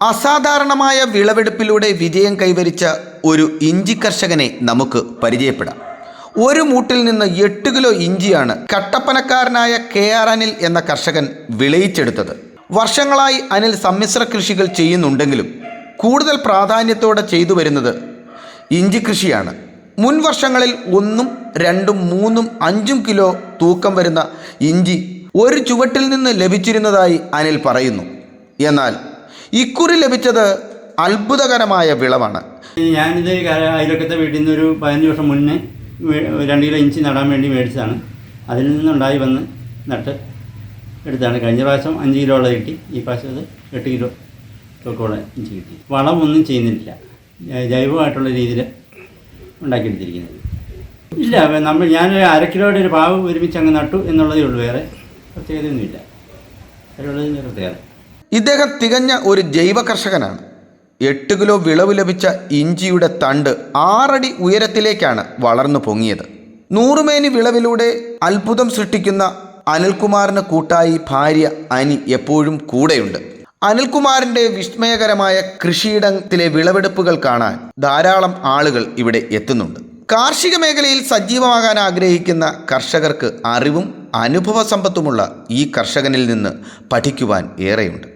അസാധാരണമായ വിളവെടുപ്പിലൂടെ വിജയം കൈവരിച്ച ഒരു ഇഞ്ചി കർഷകനെ നമുക്ക് പരിചയപ്പെടാം. ഒരു മൂട്ടിൽ നിന്ന് എട്ട് കിലോ ഇഞ്ചിയാണ് കട്ടപ്പനക്കാരനായ കെ ആർ അനിൽ എന്ന കർഷകൻ വിളയിച്ചെടുത്തത്. വർഷങ്ങളായി അനിൽ സമ്മിശ്ര കൃഷികൾ ചെയ്യുന്നുണ്ടെങ്കിലും കൂടുതൽ പ്രാധാന്യത്തോടെ ചെയ്തു വരുന്നത് ഇഞ്ചി കൃഷിയാണ്. മുൻ വർഷങ്ങളിൽ ഒന്നും രണ്ടും മൂന്നും അഞ്ചും കിലോ തൂക്കം വരുന്ന ഇഞ്ചി ഒരു ചുവട്ടിൽ നിന്ന് ലഭിച്ചിരുന്നതായി അനിൽ പറയുന്നു. എന്നാൽ ഇക്കുറി ലഭിച്ചത് അത്ഭുതകരമായ വിളവാണ്. ഞാനിത് അയലൊക്കത്തെ വീട്ടിൽ നിന്ന് ഒരു പതിനഞ്ച് വർഷം മുന്നേ രണ്ട് കിലോ ഇഞ്ചി നടാൻ വേണ്ടി മേടിച്ചതാണ്. അതിൽ നിന്നുണ്ടായി വന്ന് നട്ട് എടുത്താണ്. കഴിഞ്ഞ പ്രാവശ്യം അഞ്ച് കിലോ ഉള്ളത് കിട്ടി. ഈ പ്രാവശ്യം അത് എട്ട് കിലോ തൂക്കമുള്ള ഇഞ്ചി കിട്ടി. വളമൊന്നും ചെയ്യുന്നില്ല. ജൈവമായിട്ടുള്ള രീതിയിൽ ഉണ്ടാക്കിയെടുത്തിരിക്കുന്നത്. ഇല്ല നമ്മൾ ഞാൻ അര കിലോയുടെ ഒരു പാവ് ഒരുമിച്ച് അങ്ങ് നട്ടു എന്നുള്ളതേ ഉള്ളൂ. വേറെ പ്രത്യേകതയൊന്നുമില്ല. അതിലുള്ളതിന്റെ പ്രത്യേകത. ഇദ്ദേഹം തികഞ്ഞ ഒരു ജൈവ കർഷകനാണ് എട്ട് കിലോ വിളവ് ലഭിച്ച ഇഞ്ചിയുടെ തണ്ട് ആറടി ഉയരത്തിലേക്കാണ് വളർന്നു പൊങ്ങിയത്. നൂറുമേനി വിളവിലൂടെ അത്ഭുതം സൃഷ്ടിക്കുന്ന അനിൽകുമാറിന് കൂട്ടായി ഭാര്യ അനി എപ്പോഴും കൂടെയുണ്ട്. അനിൽകുമാറിന്റെ വിസ്മയകരമായ കൃഷിയിടത്തിലെ വിളവെടുപ്പുകൾ കാണാൻ ധാരാളം ആളുകൾ ഇവിടെ എത്തുന്നുണ്ട്. കാർഷിക മേഖലയിൽ സജീവമാകാൻ ആഗ്രഹിക്കുന്ന കർഷകർക്ക് അറിവും അനുഭവ സമ്പത്തുമുള്ള ഈ കർഷകനിൽ നിന്ന് പഠിക്കുവാൻ ഏറെയുണ്ട്.